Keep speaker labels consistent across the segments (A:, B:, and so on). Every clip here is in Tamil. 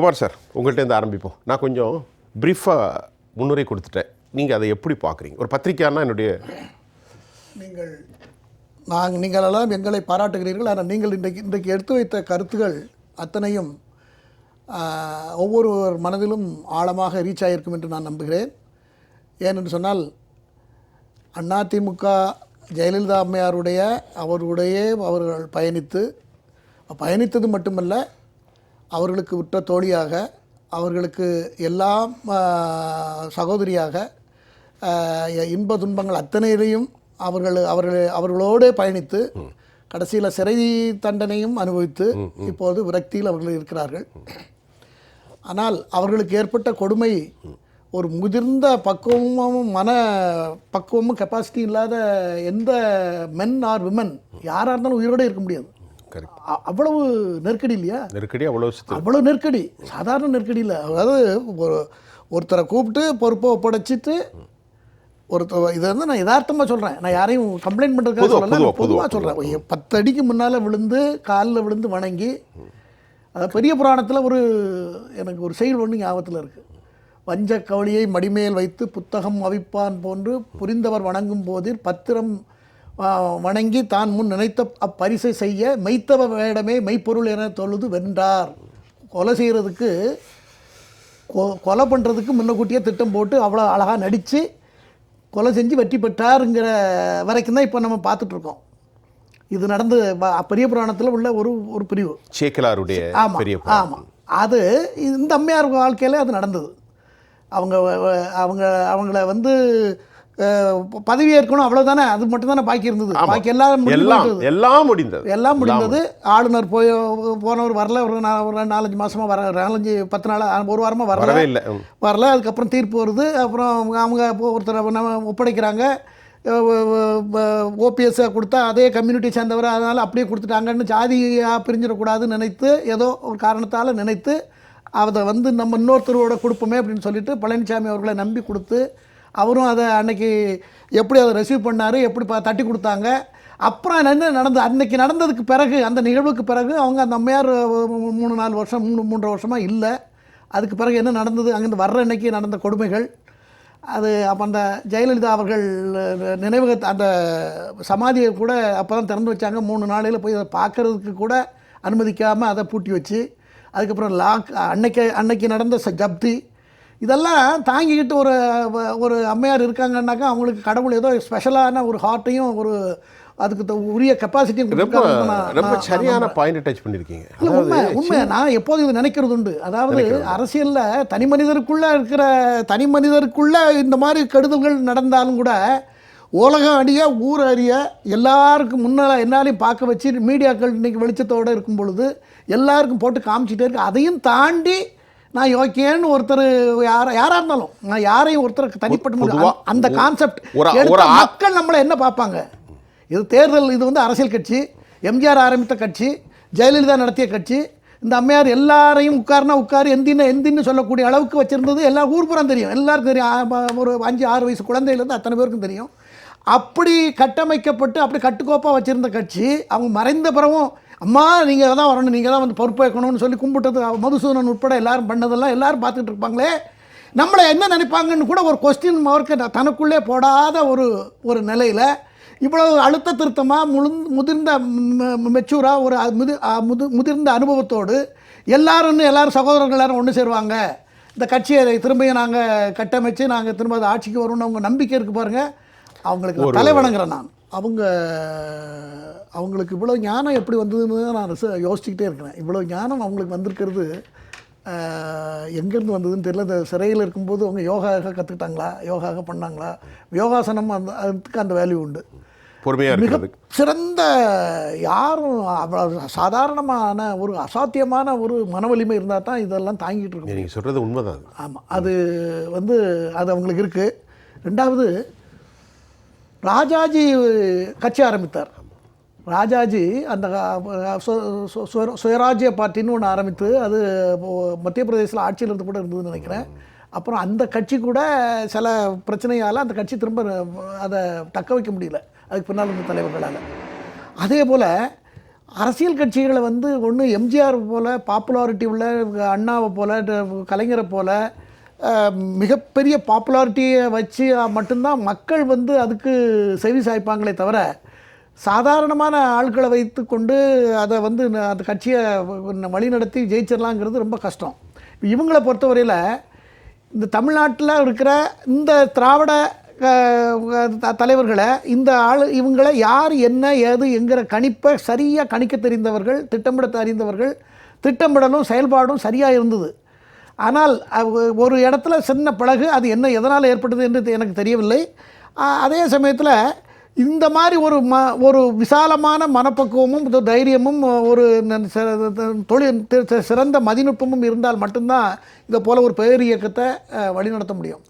A: குமார் சார் உங்கள்கிட்ட இருந்து ஆரம்பிப்போம். நான் கொஞ்சம் ப்ரீஃபாக முன்னுரை கொடுத்துட்டேன். நீங்கள் அதை எப்படி பார்க்குறீங்க? ஒரு பத்திரிக்கையானா என்னுடைய
B: நீங்கள் நாங்கள் நீங்களெல்லாம் எங்களை பாராட்டுகிறீர்கள். ஆனால் நீங்கள் இன்றைக்கு இன்றைக்கு எடுத்து வைத்த கருத்துகள் அத்தனையும் ஒவ்வொருவர் மனதிலும் ஆழமாக ரீச் ஆகியிருக்கும் என்று நான் நம்புகிறேன். ஏனென்று சொன்னால் அதிமுக ஜெயலலிதா அம்மையாருடைய அவருடைய அவர்கள் பயணித்து பயணித்தது மட்டுமல்ல அவர்களுக்கு உற்ற தோழியாக அவர்களுக்கு எல்லாம் சகோதரியாக இன்ப துன்பங்கள் அத்தனையிலையும் அவர்கள் அவர்கள் அவர்களோடு பயணித்து கடைசியில் சிறை தண்டனையும் அனுபவித்து இப்போது விரக்தியில் அவர்கள் இருக்கிறார்கள். ஆனால் அவர்களுக்கு ஏற்பட்ட கொடுமை ஒரு முதிர்ந்த பக்குவமும் மன பக்குவமும் கெப்பாசிட்டி இல்லாத எந்த மென் ஆர் விமன் யாராக இருந்தாலும் உயிரோடு இருக்க முடியாது. அவ்வளவு நெருக்கடி இல்லையா?
A: நெருக்கடி அவ்வளோ
B: அவ்வளோ நெருக்கடி. சாதாரண நெருக்கடி இல்லை. அதாவது ஒரு ஒருத்தரை கூப்பிட்டு பொறுப்பை ஒப்படைச்சிட்டு ஒருத்தர் இதை வந்து நான் யதார்த்தமாக சொல்கிறேன் நான் யாரையும் கம்ப்ளைண்ட் பண்ணுறதுக்காக சொல்லல பொதுவாக சொல்கிறேன் பத்து அடிக்கு முன்னால் விழுந்து காலில் விழுந்து வணங்கி அது பெரிய புராணத்தில் ஒரு எனக்கு ஒரு செயல் ஒன்று ஞாபகத்தில் இருக்குது வஞ்ச மடிமேல் வைத்து புத்தகம் அவிப்பான் போன்று புரிந்தவர் வணங்கும் போதில் பத்திரம் வணங்கி தான் முன் நினைத்த அப்பரிசை செய்ய மெய்த்தவ வேடமே மெய்ப்பொருள் என தொழுது வென்றார். கொலை செய்கிறதுக்கு கொ- கொலை பண்ணுறதுக்கு முன்னக்கூட்டியே திட்டம் போட்டு அவ்வளோ அழகாக நடித்து கொலை செஞ்சு வெற்றி பெற்றாருங்கிற வரைக்கும் தான் இப்போ நம்ம பார்த்துட்ருக்கோம் இது நடந்து பெரிய புராணத்தில் உள்ள ஒரு ஒரு பிரிவு.
A: சேக்கலாருடைய
B: ஆமாம்
A: பெரிய
B: ஆமாம் அது இந்த அம்மையார் வாழ்க்கையில் அது நடந்தது. அவங்க அவங்க அவங்கள வந்து அஹ், பதவி ஏற்கணும் அவ்வளோதானே அது மட்டும் தானே பாக்கி இருந்தது. பாக்கி எல்லாம்
A: எல்லாம். எல்லாம் முடிந்தது.
B: எல்லாம் முடிந்தது. ஆளுநர் போய் போனவர் வரல. ஒரு ஒரு நாலஞ்சு மாசமா வர நாலஞ்சு பத்து நாள் ஒரு வாரமா வரல.
A: வரவே இல்லை.
B: வரல. அதுக்கப்புறம் தீர்ப்பு வருது. அப்புறம் அவங்க ஒருத்தரை நம்ம ஒப்படைக்கிறாங்க. ஓபிஎஸ்ஸை கொடுத்தா அதே கம்யூனிட்டி சேர்ந்தவர் அதனால் அப்படியே கொடுத்துட்டாங்கன்னு ஜாதியாக பிரிஞ்சிடக்கூடாதுன்னு நினைத்து ஏதோ ஒரு காரணத்தால் நினைத்து அதை வந்து நம்ம இன்னொருத்தரோட கொடுப்போமே அப்படின்னு சொல்லிட்டு பழனிசாமி அவர்களை நம்பி கொடுத்து அவரும் அதை அன்னைக்கு எப்படி அதை ரெசீவ் பண்ணார் எப்படி தட்டி கொடுத்தாங்க. அப்புறம் என்ன நடந்தது? அன்னைக்கு நடந்ததுக்கு பிறகு அந்த நிகழ்வுக்கு பிறகு அவங்க அந்த அம்மையார் மூணு நாலு வருஷம் மூணு மூன்றரை வருஷமாக இல்லை. அதுக்கு பிறகு என்ன நடந்தது? அங்கேருந்து வர்ற அன்னைக்கு நடந்த கொடுமைகள். அது அப்போ அந்த ஜெயலலிதா அவர்கள் நினைவக அந்த சமாதியை கூட அப்போ தான் திறந்து வச்சாங்க. மூணு நாளையில் போய் அதை பார்க்கறதுக்கு கூட அனுமதிக்காமல் அதை பூட்டி வச்சு அதுக்கப்புறம் லாக் அன்னைக்கு அன்னைக்கு நடந்த ச- ஜப்தி இதெல்லாம் தாங்கிக்கிட்டு ஒரு ஒரு அம்மையார் இருக்காங்கன்னாக்கா அவங்களுக்கு கடவுள் ஏதோ ஸ்பெஷலான ஒரு ஹார்ட்டையும் ஒரு அதுக்கு உரிய கெப்பாசிட்டியும்
A: ரொம்ப ரொம்ப சரியான பாயிண்ட் டச் பண்ணியிருக்கீங்க.
B: இல்ல உண்மை உண்மை. நான் எப்போதும் இது நினைக்கிறது உண்டு அதாவது அரசியல்ல தனி மனிதருக்குள்ள இருக்கிற தனி மனிதருக்குள்ள இந்த மாதிரி கெடுதல்கள் நடந்தாலும் கூட உலகம் அறிய ஊர் அறிய எல்லாருக்கும் முன்னால் என்னாலையும் பார்க்க வச்சு மீடியாக்கள் இன்னைக்கு வெளிச்சத்தோடு இருக்கும் பொழுது எல்லாருக்கும் போட்டு காமிச்சிட்டே இருக்கு. அதையும் தாண்டி நான் யோக்கியன்னு ஒருத்தர் யார யாரா இருந்தாலும் நான் யாரையும் ஒருத்தருக்கு தனிப்பட்ட அந்த- கான்செப்ட் மக்கள் நம்மளை என்ன பார்ப்பாங்க? இது தேர்தல் இது வந்து அரசியல் கட்சி எம்ஜிஆர் ஆரம்பித்த கட்சி ஜெயலலிதா நடத்திய கட்சி இந்த அம்மையார் எல்லாரையும் உட்காருனா உட்காரு எந்தின்னு எந்தின்னு சொல்லக்கூடிய அளவுக்கு வச்சிருந்தது. எல்லா ஊர்புறம் தெரியும். எல்லாருக்கும் தெரியும். ஒரு அஞ்சு ஆறு வயசு குழந்தையிலேருந்து அத்தனை பேருக்கும் தெரியும். அப்படி கட்டமைக்கப்பட்டு அப்படி கட்டுக்கோப்பாக வச்சிருந்த கட்சி அவங்க மறைந்த பிறகும் அம்மா நீங்கள் தான் வரணும் நீங்கள் தான் வந்து பொறுப்பேற்கணும்னு சொல்லி கும்பிட்டது மதுசூதனன் உட்பட எல்லாரும் பண்ணதெல்லாம் எல்லாரும் பார்த்துட்டு இருப்பாங்களே. நம்மளை என்ன நினைப்பாங்கன்னு கூட ஒரு கொஸ்டின் மார்க்கு தனக்குள்ளே போடாத ஒரு ஒரு நிலையில் இவ்வளவு அழுத்த திருத்தமாக முழு முதிர்ந்த மெச்சூராக ஒரு முதி முது முதிர்ந்த அனுபவத்தோடு எல்லாரும் எல்லாரும் சகோதரர்கள் எல்லாரும் ஒன்று சேருவாங்க. இந்த கட்சியை திரும்பியும் நாங்கள் கட்டமைச்சு நாங்கள் திரும்ப அது ஆட்சிக்கு வரும்னு அவங்க நம்பிக்கை இருக்கு பாருங்க. அவங்களுக்கு தலை வணங்குறேன் நான். அவங்க அவங்களுக்கு இவ்வளோ ஞானம் எப்படி வந்ததுன்னு தான் நான் ரிச- யோசிச்சுக்கிட்டே இருக்கிறேன். இவ்வளோ ஞானம் அவங்களுக்கு வந்திருக்கிறது எங்கேருந்து வந்ததுன்னு தெரியல. இந்த சிறையில் இருக்கும்போது அவங்க யோகாக கற்றுக்கிட்டாங்களா யோகாக பண்ணாங்களா? யோகாசனம் அந்த அதுக்கு அந்த வேல்யூ உண்டு.
A: பொறுமையாக
B: மிக சிறந்த யாரும் அவ்வளோ சாதாரணமான ஒரு அசாத்தியமான ஒரு மன வலிமை இருந்தால் தான் இதெல்லாம் தாங்கிட்டு இருக்கும்
A: நீங்கள் சொல்கிறது உண்மைதான்.
B: ஆமாம் அது வந்து அது அவங்களுக்கு இருக்குது ரெண்டாவது ராஜாஜி கட்சி ஆரம்பித்தார். ராஜாஜி அந்த சுயராஜ்ய பார்ட்டின்னு ஒன்று ஆரம்பித்து அது இப்போ மத்திய பிரதேசத்தில் ஆட்சியில் இருந்து கூட இருந்ததுன்னு நினைக்கிறேன். அப்புறம் அந்த கட்சி கூட சில பிரச்சனையால் அந்த கட்சி திரும்ப அதை தக்க வைக்க முடியல. அதுக்கு பின்னால் இருந்த தலைவர்களால். அதே போல் அரசியல் கட்சிகளை வந்து ஒன்று எம்ஜிஆர் போல் பாப்புலாரிட்டி உள்ள அண்ணாவை போல் கலைஞரை போல் மிகப்பெரிய பாப்புலாரிட்டியை வச்சு மட்டும்தான் மக்கள் வந்து அதுக்கு செவி சாய்ப்பாங்களே தவிர சாதாரணமான ஆட்களை வைத்து கொண்டு அதை வந்து அந்த கட்சியை வழிநடத்தி ஜெயிச்சிடலாங்கிறது ரொம்ப கஷ்டம். இவங்களை பொறுத்தவரையில் இந்த தமிழ்நாட்டில் இருக்கிற இந்த திராவிட தலைவர்களை இந்த ஆள் இவங்களை யார் என்ன ஏது என்கிற கணிப்பை சரியாக கணிக்க தெரிந்தவர்கள் திட்டமிட அறிந்தவர்கள் திட்டமிடலும் செயல்பாடும் சரியாக இருந்தது. ஆனால் ஒரு இடத்துல சின்ன பழகு அது என்ன எதனால் ஏற்பட்டது என்று எனக்கு தெரியவில்லை. அதே சமயத்தில் இந்த மாதிரி ஒரு ம ஒரு விசாலமான மனப்பக்குவமும் தைரியமும் ஒரு தொழில் சிறந்த மதிநுட்பமும் இருந்தால் மட்டும்தான் இதை போல் ஒரு பேர் இயக்கத்தை வழிநடத்த முடியும்.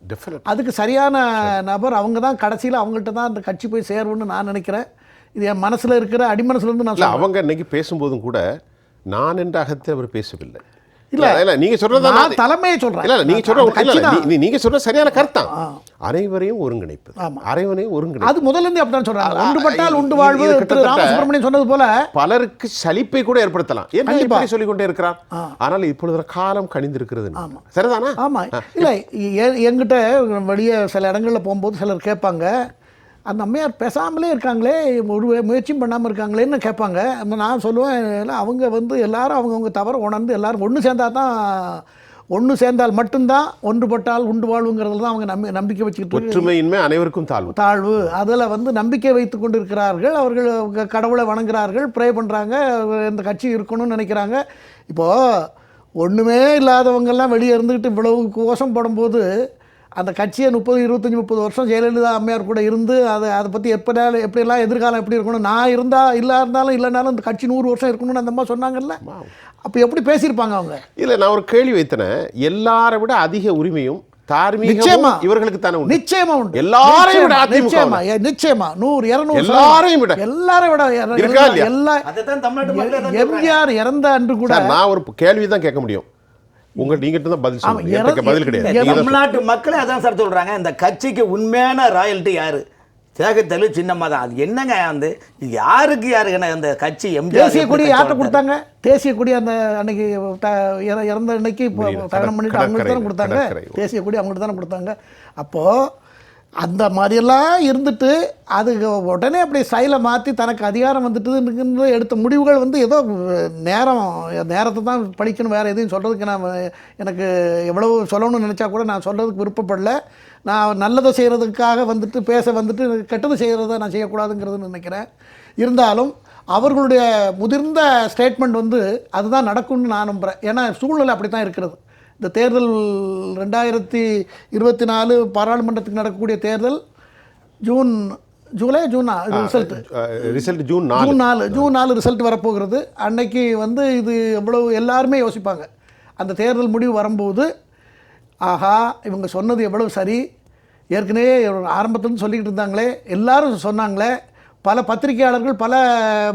B: அதுக்கு சரியான நபர் அவங்க தான் கடைசியில் அவங்கள்ட்ட தான் அந்த கட்சி போய் சேரும்னு நான் நினைக்கிறேன். இது என் மனசில் இருக்கிற அடிமனசுலேருந்து நான்.
A: அவங்க இன்னைக்கு பேசும்போதும் கூட நான் என்ற அகத்தை அவர் பேசவில்லை.
B: இல்ல.
A: இல்ல நீங்க சொல்றது
B: நான் தலைமையை சொல்கிறேன்
A: இல்ல நீங்க சொல்ற நீங்க சொல்ற சரியான கருத்தான் அனைவரையும் ஒருங்கிணைப்பது.
B: ஆமா.
A: அனைவரையும் ஒருங்கிணைப்பு
B: அது முதல்ல இருந்து அப்படிதான் சொல்றாங்க. ஒன்றுபட்டால் உண்டு வாழ்வு ராமசுப்ரமணியன் சொன்னது போல
A: பலருக்கு சலிப்பை கூட ஏற்படுத்தலாம்.
B: கண்டிப்பா.
A: இப்படி சொல்லிக் கொண்டே இருக்கிறார் ஆனால் இப்பொழுது காலம் கணிந்திருக்கிறது சரிதானா?
B: ஆமா. இல்லை என்கிட்ட வெளியே சில இடங்களில் போகும்போது சிலர் கேட்பாங்க அந்த அம்மையார் பேசாமலே இருக்காங்களே ஒரு முயற்சியும் பண்ணாமல் இருக்காங்களேன்னு கேட்பாங்க. நான் சொல்லுவேன் "இல்ல, அவங்க வந்து எல்லாரும் அவங்கவுங்க தவற உணர்ந்து எல்லாரும் ஒன்று சேர்ந்தா தான் ஒன்று சேர்ந்தால் மட்டும்தான் ஒன்றுபட்டால் உண்டு வாழ்வுங்கிறதுல தான் அவங்க நம்பி நம்பிக்கை வச்சுக்கிட்டு
A: ஒற்றுமையின்மை அனைவருக்கும் தாழ்வு.
B: தாழ்வு. அதில் வந்து நம்பிக்கை வைத்து கொண்டு இருக்கிறார்கள் அவர்கள் கடவுளை வணங்குறார்கள் ப்ரே பண்ணுறாங்க இந்த கட்சி இருக்கணும்னு நினைக்கிறாங்க. இப்போது ஒன்றுமே இல்லாதவங்கெல்லாம் வெளியே இருந்துக்கிட்டு இவ்வளவு கோஷம் போடும்போது அந்த கட்சியை முப்பது இருபத்தஞ்சி முப்பது வருஷம் ஜெயலலிதா அம்மையார் கூட இருந்து அதை அதை பற்றி எப்படி எப்படியெல்லாம் எதிர்காலம் எப்படி இருக்கணும்? நான் இருந்தால் இல்லை இருந்தாலும் இல்லைனாலும் இந்த கட்சி நூறு வருஷம் இருக்கணும்னு அந்த அம்மா சொன்னாங்கல்ல? அப்போ எப்படி பேசியிருப்பாங்க அவங்க?
A: இல்ல நான் ஒரு கேள்வி வைத்தனேன் எல்லாரை விட அதிக உரிமையும் தார்மீகமும்
B: நிச்சயமா.
A: இவர்களுக்கு தானே
B: நிச்சயமா உண்டு.
A: எல்லாரையும் விட
B: நிச்சயமா, நிச்சயமா. ஏ, நிச்சயமா. நூறு இருநூறு
A: எல்லாரையும் விட.
B: எல்லாரையும்? எல்லா. எம்ஜிஆர் இறந்த அன்று கூட
A: நான் ஒரு கேள்வி தான் கேட்க முடியும். உங்க நீங்க தான் பதில் சொல்லுங்க பதில் கிடையாது.
C: தமிழ்நாட்டு மக்களே அதான் சார் சொல்றாங்க. இந்த கட்சிக்கு உண்மையான ராயல்ட்டி யாரு? சேகத்தலு சின்னம்மா தான் அது என்னங்க வந்து? இது யாருக்கு யாருக்குன்னா இந்த கட்சி எம்ஜிஆர்
B: தேசிய கொடி யார்கிட்ட? கொடுத்தாங்க? தேசிய கொடி அந்த அன்னைக்கு த- இற- இறந்த அன்னைக்கு. தகனம் பண்ணிட்டு அவங்கள்ட்ட தானே கொடுத்தாங்க. தேசிய கொடி அவங்கள்ட்ட தானே கொடுத்தாங்க? அப்போது அந்த மாதிரியெல்லாம் இருந்துட்டு அது உடனே அப்படி ஸ்டைலை மாற்றி தனக்கு அதிகாரம் வந்துட்டுன்னு எடுத்த முடிவுகள் வந்து ஏதோ நேரம் நேரத்தை தான் படிக்கணும் வேறு எதையும் சொல்கிறதுக்கு நான் எனக்கு எவ்வளவு சொல்லணும்னு நினச்சா கூட நான் சொல்கிறதுக்கு விருப்பப்படல. நான் நல்லதை செய்கிறதுக்காக வந்துட்டு பேச வந்துட்டு கெட்டது செய்கிறத நான் செய்யக்கூடாதுங்கிறதுன்னு நினைக்கிறேன். இருந்தாலும் அவர்களுடைய முதிர்ந்த ஸ்டேட்மெண்ட் வந்து அதுதான் நடக்கும்னு நான் நம்புகிறேன் ஏன்னா சூழ்நிலை அப்படி தான் இருக்கிறது. இந்த தேர்தல் ரெண்டாயிரத்தி இருபத்தி நாலு பாராளுமன்றத்துக்கு நடக்கக்கூடிய தேர்தல் ஜூன் ஜூலை ஜூனா ரிசல்ட்
A: ரிசல்ட் ஜூன்
B: ஜூன் நாலு ஜூன் நாலு ரிசல்ட் வரப்போகிறது. அன்னைக்கு வந்து இது எவ்வளவு எல்லாருமே யோசிப்பாங்க. அந்த தேர்தல் முடிவு வரும்போது ஆஹா இவங்க சொன்னது எவ்வளவு சரி. ஏற்கனவே ஆரம்பத்துலேருந்து சொல்லிக்கிட்டு இருந்தாங்களே. எல்லாரும் சொன்னாங்களே. பல பத்திரிகையாளர்கள் பல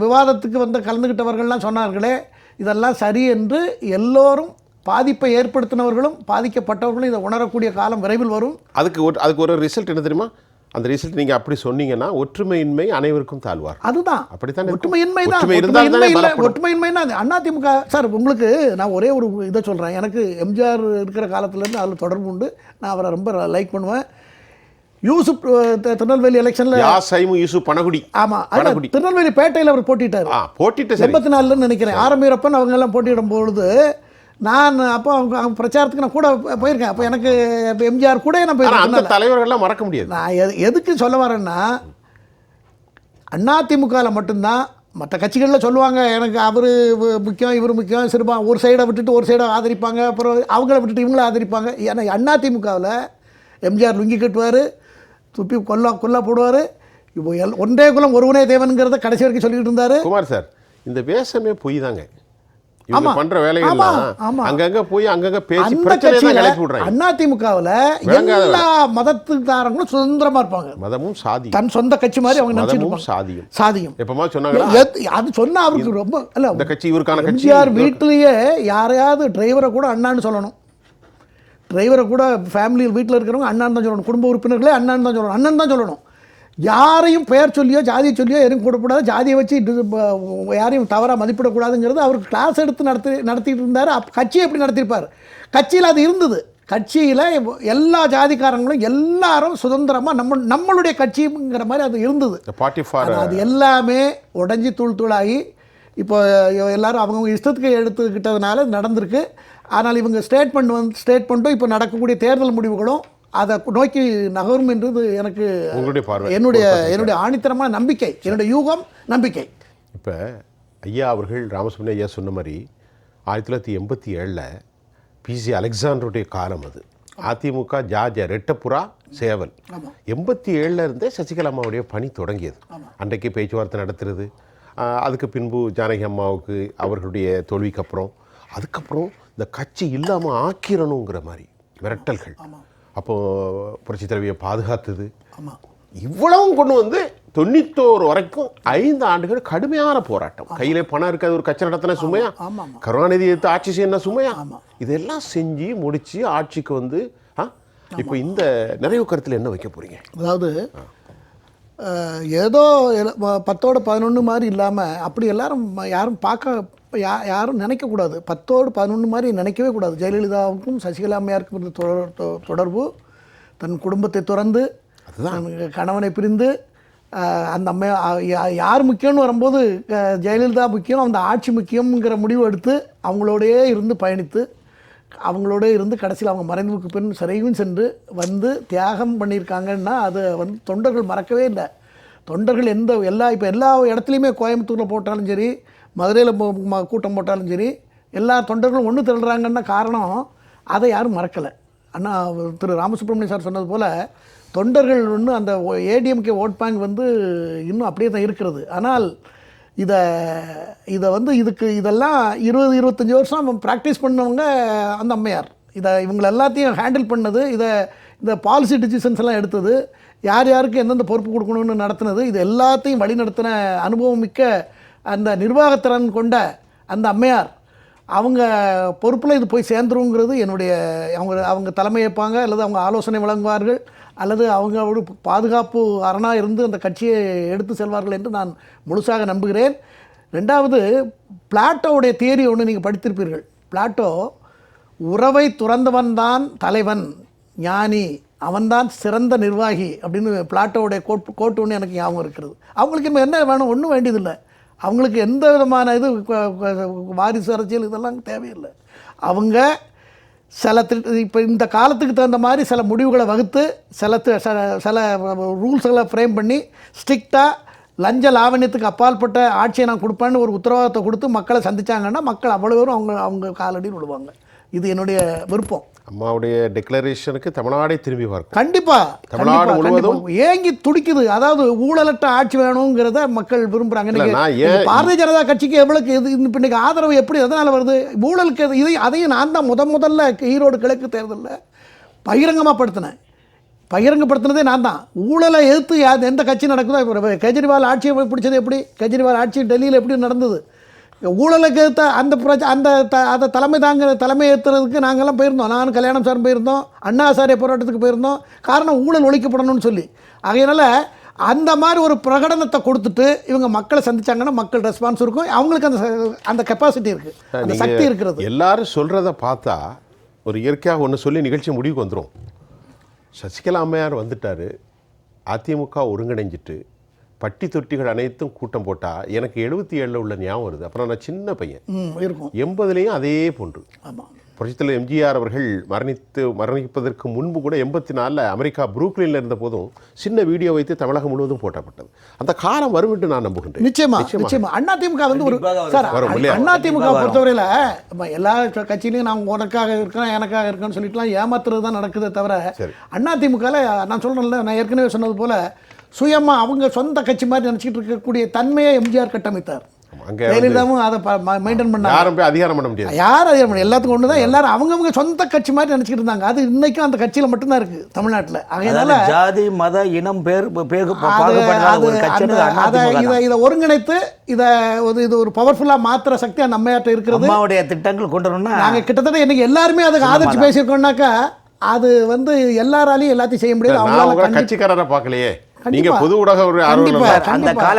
B: விவாதத்துக்கு வந்து கலந்துக்கிட்டவர்கள்லாம் சொன்னார்களே. இதெல்லாம் சரி என்று எல்லோரும் பாதிப்பை ஏற்படுத்தினவர்களும் பாதிக்கப்பட்டவர்களும் இதை உணரக்கூடிய காலம் விரைவில் வரும்.
A: அதுக்கு ஒரு அதுக்கு ஒரு ரிசல்ட் என்ன தெரியுமா? அந்த ரிசல்ட் நீங்க அப்படி சொன்னீங்கன்னா ஒற்றுமையின்மை அனைவருக்கும் தாழ்வார்.
B: அதுதான்.
A: அப்படித்தானே.
B: ஒற்றுமையின்மை தான்
A: ஒற்றுமை இருந்தால் தானே
B: ஒற்றுமையின்மை இல்லை
A: பலப்படும்.
B: ஒற்றுமையின்மைனா அது அதிமுக சார் உங்களுக்கு நான் ஒரே ஒரு இதை சொல்கிறேன் எனக்கு எம்ஜிஆர் இருக்கிற காலத்துலேருந்து அதில் தொடர்பு உண்டு. நான் அவரை ரொம்ப லைக் பண்ணுவேன். யூசுப் திருநெல்வேலி எலெக்ஷனில்
A: சைமு யூசுப்? பனகுடி.
B: ஆமாம்
A: பனகுடி.
B: திருநெல்வேலி பேட்டையில் அவர் போட்டிட்டார்.
A: போட்டிட்டு
B: எண்பத்தி நாலுன்னு நினைக்கிறேன். ஆரம்பீரப்பன் அவங்க எல்லாம் போட்டியிடும் பொழுது நான் அப்போ அவங்க அவங்க பிரச்சாரத்துக்கு நான் கூட போயிருக்கேன். அப்போ எனக்கு எம்ஜிஆர் கூட நான்
A: ஆனா அந்த
B: போயிருக்கேன்
A: தலைவர்கள்லாம் மறக்க முடியாது.
B: நான் எது எதுக்கு சொல்ல வரேன்னா அதிமுகவில் மட்டும்தான் மற்ற கட்சிகளில் சொல்லுவாங்க. எனக்கு அவர் முக்கியம் இவர் முக்கியம் சிறுபா ஒரு சைடை விட்டுட்டு ஒரு சைடை ஆதரிப்பாங்க. அப்புறம் அவங்கள விட்டுட்டு இவங்கள ஆதரிப்பாங்க. ஏன்னா அதிமுகவில் எம்ஜிஆர் லுங்கி கட்டுவார் துப்பி கொல்லா கொல்லா போடுவார். இப்போ எல் ஒன்றே குலம் ஒருவனே தேவனுங்கிறத கடைசி வரைக்கும் சொல்லிக்கிட்டு இருந்தார்.
A: குமார் சார் இந்த வேஷமே பொய் தாங்க இவங்க. பண்ற
B: ஆமா.
A: அங்கங்க போய் அங்கங்க பேசி பிரச்சனை தான் கிளப்பி விடுறாங்க.
B: அதிமுகவில்
A: விளங்காத
B: எல்லா மதத்துக்காரங்களும் சுதந்திரமாக இருப்பாங்க.
A: மதமும் சாதி
B: தன் சொந்த கட்சி மாதிரி அவங்க நினச்சிட்டு
A: சாதியும்.
B: சாதியம்.
A: எப்பமா சொன்னாங்களா
B: எத்- அது சொன்னா அவருக்கு ரொம்ப இல்ல
A: இந்த கட்சி இவருக்கான கட்சி
B: வீட்டிலேயே யாரையாவது டிரைவரை கூட அண்ணான்னு சொல்லணும். டிரைவரை கூட ஃபேமிலியில் வீட்டில் இருக்கிறவங்க அண்ணான்னு தான் சொல்லணும். குடும்ப உறுப்பினர்களே அண்ணான்னு தான் சொல்லணும். அண்ணன் தான் சொல்லணும். யாரையும் பெயர் சொல்லியோ ஜாதியை சொல்லியோ எதுவும் கூடக்கூடாது ஜாதியை வச்சு யாரையும் தவறாக மதிப்பிடக்கூடாதுங்கிறது அவர் கிளாஸ் எடுத்து நடத்தி நடத்திட்டு இருந்தார். அப் கட்சியை எப்படி நடத்தியிருப்பார்? கட்சியில் அது இருந்தது. கட்சியில் எல்லா ஜாதிக்காரங்களும் எல்லாரும் சுதந்திரமாக நம்ம நம்மளுடைய கட்சிங்கிற மாதிரி அது இருந்தது. அது எல்லாமே உடஞ்சி தூள் தூளாகி இப்போ எல்லாரும் அவங்கவுங்க இஷ்டத்துக்கு எடுத்துக்கிட்டதுனால நடந்திருக்கு. ஆனால் இவங்க ஸ்டேட்மெண்ட் வந்து ஸ்டேட்மெண்ட்டும் இப்போ நடக்கக்கூடிய தேர்தல் முடிவுகளும் அதை நோக்கி நகரும் என்றது எனக்கு என்னுடைய என்னுடைய ஆணித்தரமான நம்பிக்கை என்னுடைய யூகம் நம்பிக்கை.
A: இப்போ ஐயா அவர்கள் ராமசுப்ரமணிய ஐயா சொன்ன மாதிரி ஆயிரத்தி தொள்ளாயிரத்தி எண்பத்தி ஏழில் பிசி அலெக்சாண்டருடைய காலம் அது. அதிமுக ஜார்ஜ் ரெட்டப்புறா சேவல். எண்பத்தி ஏழில் இருந்தே சசிகலா அம்மாவுடைய பணி தொடங்கியது. அன்றைக்கு பேச்சுவார்த்தை நடத்துறது. அதுக்கு பின்பு ஜானகி அம்மாவுக்கு அவர்களுடைய தோல்விக்கு அப்புறம் அதுக்கப்புறம் இந்த கட்சி இல்லாமல் ஆக்கிரணுங்கிற மாதிரி மிரட்டல்கள் அப்போது புரட்சி தலைவியை பாதுகாத்தது.
B: ஆமாம்
A: இவ்வளவும் கொண்டு வந்து தொண்ணூத்தோரு வரைக்கும் ஐந்து ஆண்டுகள் கடுமையான போராட்டம். கையில பணம் இருக்காது ஒரு கட்சி நடத்தின சுமையா? கருணாநிதி எடுத்து ஆட்சி செய்யணும் சுமையா? இதெல்லாம் செஞ்சு முடிச்சு ஆட்சிக்கு வந்து இப்போ இந்த நிறைவு கருத்தில் என்ன வைக்க போறீங்க?
B: அதாவது ஏதோ பத்தோட பதினொன்று மாதிரி இல்லாமல் அப்படி எல்லாரும் யாரும் பார்க்க யா யாரும் நினைக்கக்கூடாது பத்தோடு பதினொன்று மாதிரி நினைக்கவே கூடாது. ஜெயலலிதாவுக்கும் சசிகலா அம்மையாருக்கும் இருந்த தொடர் தொடர்பு தன் குடும்பத்தை துறந்து தன் கணவனை பிரிந்து அந்த அம்மையா யார் முக்கியம்னு வரும்போது ஜெயலலிதா முக்கியம் அந்த ஆட்சி முக்கியம்ங்கிற முடிவு எடுத்து அவங்களோடையே இருந்து பயணித்து அவங்களோட இருந்து கடைசியில் அவங்க மறைந்துக்கு பின் சிறையும் சென்று வந்து தியாகம் பண்ணியிருக்காங்கன்னா அதை வந்து தொண்டர்கள் மறக்கவே இல்லை. தொண்டர்கள் எந்த எல்லா இப்போ எல்லா இடத்துலையுமே கோயம்புத்தூரில் போட்டாலும் சரி மதுரையில் கூட்டம் போட்டாலும் சரி எல்லா தொண்டர்களும் ஒன்று திரளுறாங்கன்னா காரணம் அதை யாரும் மறக்கலை. அண்ணா திரு ராமசுப்ரமணியம் சார் சொன்னது போல் தொண்டர்கள் ஒன்று அந்த ஏடிஎம்கே ஓட் பேங்க் வந்து இன்னும் அப்படியே தான் இருக்கிறது. ஆனால் இதை இதை வந்து இதுக்கு இதெல்லாம் இருபது இருபத்தஞ்சி வருஷம் ப்ராக்டிஸ் பண்ணவங்க அந்த அம்மையார். இதை இவங்களை எல்லாத்தையும் ஹேண்டில் பண்ணது இதை இந்த பாலிசி டிசிஷன்ஸ் எல்லாம் எடுத்தது யார் யாருக்கு எந்தெந்த பொறுப்பு கொடுக்கணும்னு நடத்துனது இது எல்லாத்தையும் வழி நடத்தின அனுபவம் மிக்க அந்த நிர்வாகத்திறன் கொண்ட அந்த அம்மையார் அவங்க பொறுப்பில் இது போய் சேர்ந்துருங்கிறது என்னுடைய அவங்க அவங்க தலைமையேற்பாங்க அல்லது அவங்க ஆலோசனை வழங்குவார்கள் அல்லது அவங்களோட பாதுகாப்பு அரணாக இருந்து அந்த கட்சியை எடுத்து செல்வார்கள் என்று நான் முழுசாக நம்புகிறேன். ரெண்டாவது பிளாட்டோவுடைய தியரி ஒன்று நீங்கள் படித்திருப்பீர்கள். பிளாட்டோ உறவை துறந்தவன் தான் தலைவன் ஞானி அவன்தான் சிறந்த நிர்வாகி அப்படின்னு பிளாட்டோவுடைய கோட் கோட்டு ஒன்று எனக்கு ஞாபகம் இருக்கிறது. அவங்களுக்கு இன்னும் என்ன வேணும்? ஒன்றும் வேண்டியதில்லை. அவங்களுக்கு எந்த விதமான இது வாரிசு அரசியல் இதெல்லாம் தேவையில்லை. அவங்க சில இப்போ இந்த காலத்துக்கு தகுந்த மாதிரி சில முடிவுகளை வகுத்து சில சில- ரூல்ஸுகளை ரூல்ஸ்களை ஃப்ரேம் பண்ணி ஸ்ட்ரிக்டாக லஞ்ச லாவண்யத்துக்கு அப்பாற்பட்ட ஆட்சியை நான் கொடுப்பேன்னு ஒரு உத்தரவாதத்தை கொடுத்து மக்களை சந்திச்சாங்கன்னா மக்கள் அவ்வளோ பேரும் அவங்க அவங்க காலடியில் விடுவாங்க இது என்னுடைய விருப்பம்.
A: அம்மாவுடைய டெக்ளரேஷனுக்கு தமிழ்நாடே திரும்பி பார்க்கும்.
B: கண்டிப்பா
A: தமிழ்நாடு முழுவதும்.
B: ஏங்கி துடிக்குது. அதாவது ஊழலற்ற ஆட்சி வேணுங்கிறத மக்கள் இன்னைக்கு பாரதிய ஜனதா கட்சிக்கு எவ்வளவு இது இன்னைக்கு ஆதரவு எப்படி எதனால வருது? ஊழலுக்கு இதை அதையும் நான் தான் முத முதல்ல ஈரோடு கிழக்கு தேர்தலில் பகிரங்கமாக படுத்தினேன் பகிரங்கப்படுத்தினதே நான் தான். ஊழலை எதிர்த்து எந்த கட்சி நடக்குதோ கெஜ்ரிவால் ஆட்சியை பிடிச்சது எப்படி? கெஜ்ரிவால் ஆட்சி டெல்லியில் எப்படி நடந்தது? ஊழலுக்கு எதிர்த்த அந்த பிரச்ச அந்த த அதை தலைமை தாங்க தலைமை ஏற்றுறதுக்கு நாங்கள்லாம் போயிருந்தோம். நான் கல்யாணம் சார் போயிருந்தோம். அண்ணா சாரிய போராட்டத்துக்கு போயிருந்தோம். காரணம் ஊழல் ஒழிக்கப்படணும்னு சொல்லி. ஆகையினால அந்த மாதிரி ஒரு பிரகடனத்தை கொடுத்துட்டு இவங்க மக்களை சந்திச்சாங்கன்னா மக்கள் ரெஸ்பான்ஸ் இருக்கும். அவங்களுக்கு அந்த அந்த கெப்பாசிட்டி இருக்குது அந்த சக்தி இருக்கிறது.
A: எல்லாரும் சொல்றத பார்த்தா ஒரு இயற்கையாக ஒன்று சொல்லி நிகழ்ச்சி முடிவுக்கு வந்துடும் சசிகலா அம்மையார் வந்துட்டாரு. அதிமுக ஒருங்கிணைஞ்சிட்டு பட்டி தொட்டிகள் அனைத்தும் கூட்டம் போட்டா எனக்கு எழுபத்தி ஏழில் உள்ள ஞாபகம் வருது. அப்புறம் நான் சின்ன பையன்.
B: இருக்கும்.
A: எண்பதுலேயும் அதே போன்று.
B: ஆமாம்
A: புரட்சித்தலைவர் எம்ஜிஆர் அவர்கள் மரணித்து மரணிப்பதற்கு முன்பு கூட எண்பத்தி நாலில் அமெரிக்கா புரூக்லினில் இருந்த போதும் சின்ன வீடியோ வைத்து தமிழகம் முழுவதும் போட்டப்பட்டது. அந்த காலம் வரும் என்று நான் நம்புகின்றேன்.
B: நிச்சயமா நிச்சயமா. அண்ணா திமுக வந்து ஒரு சார்
A: வரும் இல்லையா?
B: அண்ணா திமுக பொறுத்தவரையில எல்லா கட்சியிலையும் நான் உனக்காக இருக்கேன் எனக்காக இருக்கேன்னு சொல்லிட்டுலாம் ஏமாத்துறது தான் நடக்குதே தவிர. அண்ணா திமுகல நான் சொல்றேன்ல நான் ஏற்கனவே சொன்னது போல சுயமா அவங்க சொந்த கட்சி மாதிரி நினைச்சிட்டு இருக்கக்கூடிய தன்மையை எம்ஜிஆர் கட்டமைத்தார்.
A: அங்கே
B: ஜெயலலிதாவும் அதை மெயின்டைன் பண்ணாங்க.
A: யாரும் போய் அதிகாரம் பண்ண முடியாது.
B: யார் அதிகாரம் பண்ண- எல்லாத்துக்கும் ஒன்று தான் எல்லாரும் அவங்கவங்க சொந்த கட்சி மாதிரி நினச்சிக்கிட்டு இருந்தாங்க. அது இன்னைக்கும் அந்த கட்சியில் மட்டும்தான் இருக்கு தமிழ்நாட்டில். அதனால
C: ஜாதி மத இனம் பேர் பேர்
B: அது- இதை இதை ஒருங்கிணைத்து இதை ஒரு இது ஒரு பவர்ஃபுல்லாக மாத்துற சக்தி அந்த அம்மையார்ட்ட இருக்கிறது.
C: அம்மாவுடைய திட்டங்கள் கொண்டு வரணும்னா
B: நாங்க கிட்டத்தட்ட இன்னைக்கு எல்லாருமே அதுக்கு ஆதரிச்சு பேசியிருக்கோம்னாக்கா அது வந்து எல்லாராலையும் எல்லாத்தையும் செய்ய முடியாது. கண்டி-
A: கட்சிக்காரரை பார்க்கலையே. நீங்க. பொது ஊடக
C: அந்த. கால